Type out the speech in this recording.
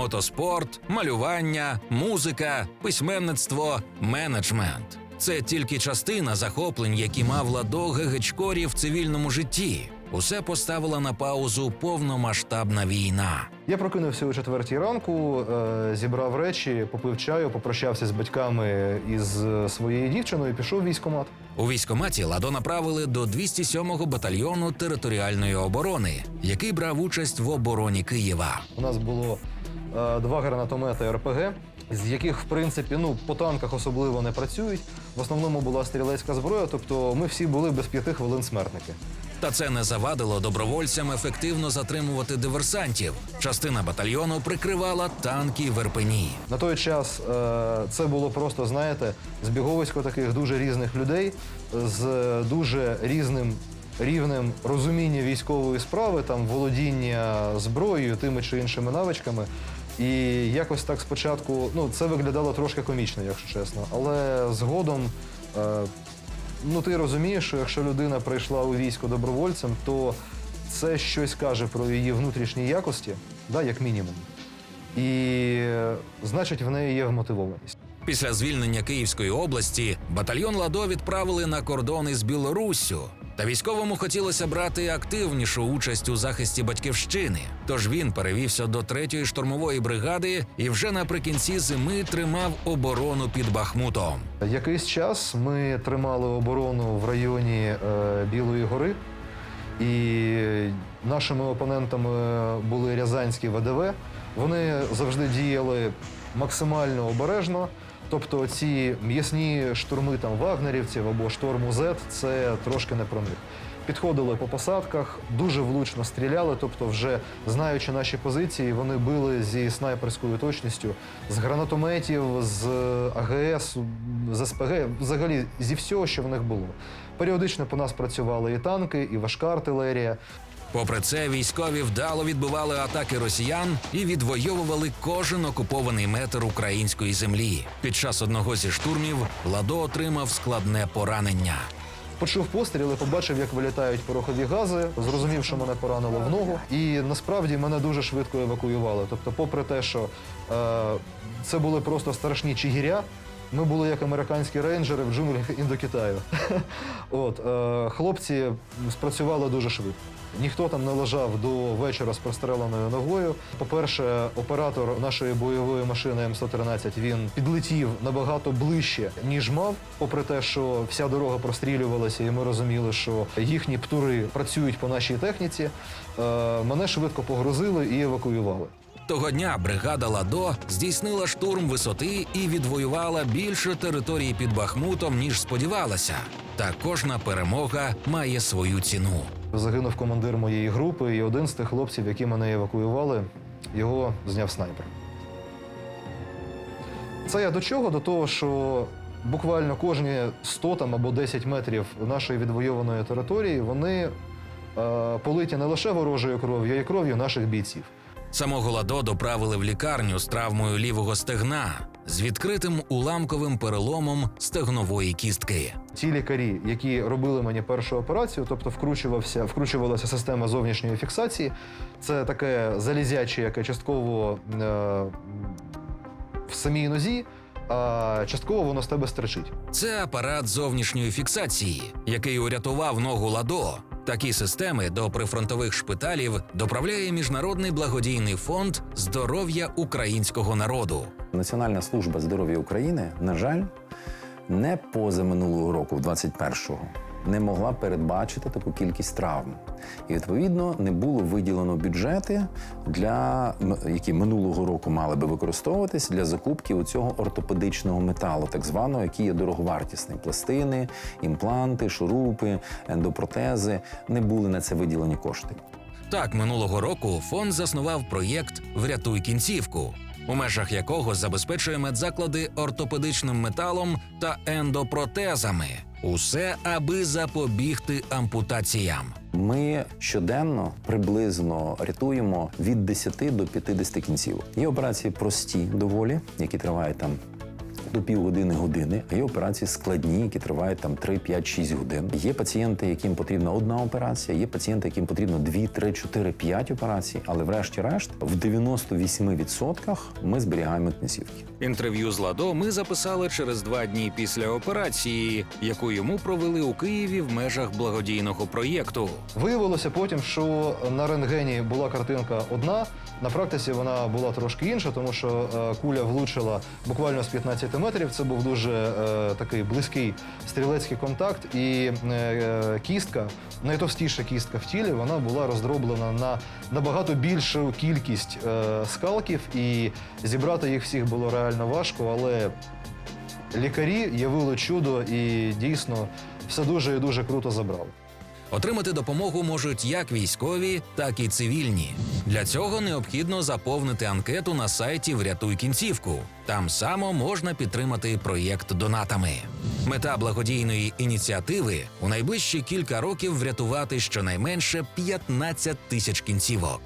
мотоспорт, малювання, музика, письменництво, менеджмент. Це тільки частина захоплень, які мав Ладо Гегечкорі в цивільному житті. Усе поставила на паузу повномасштабна війна. Я прокинувся о четвертій ранку, е, зібрав речі, попив чаю, попрощався з батьками із е, своєю дівчиною і пішов в військкомат. У військкоматі Ладо направили до 207-го батальйону територіальної оборони, який брав участь в обороні Києва. У нас було два гранатомети РПГ, з яких, в принципі, ну по танках особливо не працюють. В основному була стрілецька зброя, тобто ми всі були без п'яти хвилин смертники. Та це не завадило добровольцям ефективно затримувати диверсантів. Частина батальйону прикривала танки в Ірпені. На той час е, це було просто, знаєте, збіговисько таких дуже різних людей з дуже різним рівнем розуміння військової справи, там володіння зброєю, тими чи іншими навичками. І якось так спочатку, ну це виглядало трошки комічно, якщо чесно. Але згодом, е, ну ти розумієш, що якщо людина прийшла у військо добровольцем, то це щось каже про її внутрішні якості, да, як мінімум. І е, значить, в неї є вмотивованість. Після звільнення Київської області батальйон Ладо відправили на кордони з Білоруссю. Та військовому хотілося брати активнішу участь у захисті батьківщини. Тож він перевівся до третьої штурмової бригади і вже наприкінці зими тримав оборону під Бахмутом. Якийсь час ми тримали оборону в районі е, Білої гори, і нашими опонентами були Рязанські ВДВ. Вони завжди діяли максимально обережно. Тобто ці м'ясні штурми там вагнерівців або шторму Z – це трошки не про них. Підходили по посадках, дуже влучно стріляли, тобто, вже знаючи наші позиції, вони били зі снайперською точністю, з гранатометів, з АГС, з СПГ, взагалі зі всього, що в них було. Періодично по нас працювали і танки, і важка артилерія. Попри це, військові вдало відбивали атаки росіян і відвоювали кожен окупований метр української землі. Під час одного зі штурмів Ладо отримав складне поранення. Почув постріли, побачив, як вилітають порохові гази, зрозумів, що мене поранило в ногу. І насправді мене дуже швидко евакуювали. Тобто, попри те, що е, це були просто страшні чигіря, ми були як американські рейнджери в джунглях Індокитаю. От, е, хлопці спрацювали дуже швидко. Ніхто там не лежав до вечора з простреленою ногою. По-перше, оператор нашої бойової машини М113 він підлетів набагато ближче, ніж мав, попри те, що вся дорога прострілювалася, і ми розуміли, що їхні птури працюють по нашій техніці. Е, мене швидко погрузили і евакуювали. Того дня бригада Ладо здійснила штурм висоти і відвоювала більше території під Бахмутом, ніж сподівалася. Та кожна перемога має свою ціну. Загинув командир моєї групи, і один з тих хлопців, які мене евакуювали, його зняв снайпер. Це я до чого? До того, що буквально кожні 100 там, або 10 метрів нашої відвойованої території вони е, политі не лише ворожою кров'ю, а й кров'ю наших бійців. Самого Ладо доправили в лікарню з травмою лівого стегна з відкритим уламковим переломом стегнової кістки. Ті лікарі, які робили мені першу операцію, тобто вкручувався, вкручувалася система зовнішньої фіксації, це таке залізяче, яке частково е, в самій нозі, а частково воно з тебе стерчить. Це апарат зовнішньої фіксації, який урятував ногу Ладо. Такі системи до прифронтових шпиталів доправляє міжнародний благодійний фонд здоров'я українського народу. Національна служба здоров'я України, на жаль, не поза минулого року, в 21-го, не могла передбачити таку кількість травм. І відповідно не було виділено бюджети, для які минулого року мали би використовуватись для закупки у цього ортопедичного металу, так званого, який є дороговартісний. Пластини, імпланти, шурупи, ендопротези не були на це виділені кошти. Так, минулого року фонд заснував проєкт Врятуй кінцівку, у межах якого забезпечує медзаклади ортопедичним металом та ендопротезами. Усе аби запобігти ампутаціям. Ми щоденно приблизно рятуємо від 10 до 50 кінців. Є операції прості доволі, які тривають там до півгодини години, а є операції складні, які тривають там 3, 5, 6 годин. Є пацієнти, яким потрібна одна операція, є пацієнти, яким потрібно 2, 3, 4, 5 операцій, але врешті-решт в 98% ми зберігаємо кінцівки. Інтерв'ю з Ладо ми записали через два дні після операції, яку йому провели у Києві в межах благодійного проєкту. Виявилося потім, що на рентгені була картинка одна, на практиці вона була трошки інша, тому що е, куля влучила буквально з 15 метрів. Це був дуже е, такий близький стрілецький контакт, і е, кістка, найтовстіша кістка в тілі, вона була роздроблена на набагато більшу кількість е, скалків, і зібрати їх всіх було реально важко, але лікарі явили чудо і дійсно все дуже і дуже круто забрали. Отримати допомогу можуть як військові, так і цивільні. Для цього необхідно заповнити анкету на сайті Врятуй кінцівку. Там само можна підтримати проєкт донатами. Мета благодійної ініціативи у найближчі кілька років врятувати щонайменше 15 тисяч кінцівок.